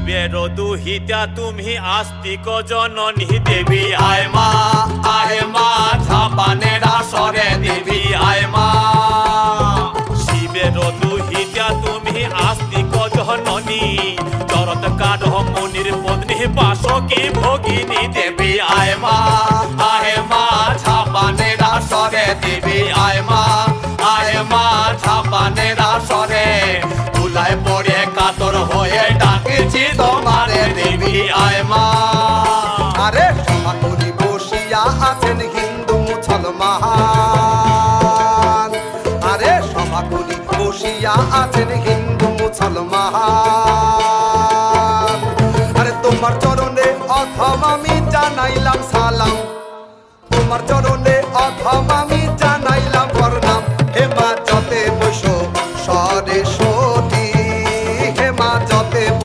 শিবের দুহিতা, তুমি আস্তিক জননী দেবী। আয় মা আয় মা, ঝাপানের আসরে দেবী। আয় মা, শিবের দুহিতা, তুমি আস্তিক জননী। চরত কাঠ মনির পত্নী, বাসকি ভগিনী দেবী। আয় মা আয় মা, ঝাপানের আসরে দেবী। আয় মা মুসলমান। আরে সমাকুলি বসিয়া আছেন হিন্দু মুসলমান। আরে তোমার চরণে অথম আমি জানাইলাম সালাম। তোমার চরণে অথম